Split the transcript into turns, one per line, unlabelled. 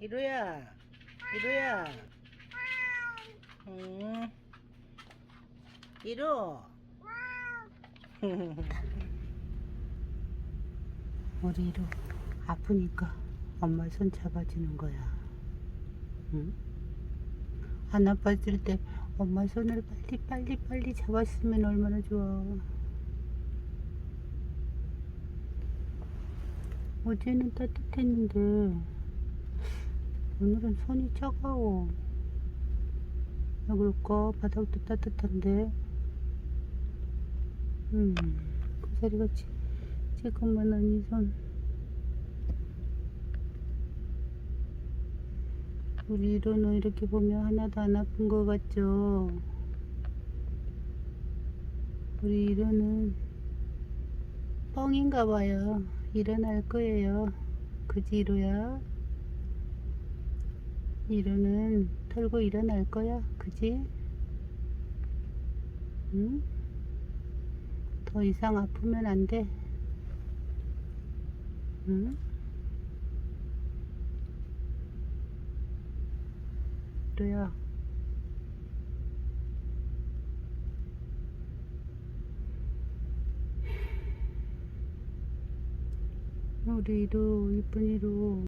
이루야, 이루야. 응. 이루. 우리 이루 아프니까 엄마 손 잡아주는 거야. 응? 안 아팠을 때 엄마 손을 빨리 빨리 빨리 잡았으면 얼마나 좋아. 어제는 따뜻했는데 오늘은 손이 차가워. 왜 그럴까? 바닥도 따뜻한데. 음, 고사리같이 쬐끔만한 이 손. 우리 이로는 이렇게 보면 하나도 안 아픈 것 같죠? 우리 이로는 뻥인가 봐요. 일어날 거예요. 그지 이로야? 이로는 털고 일어날 거야. 그지? 응? 더 이상 아프면 안 돼. 응? 이로야. 우리 이로 이쁜 이로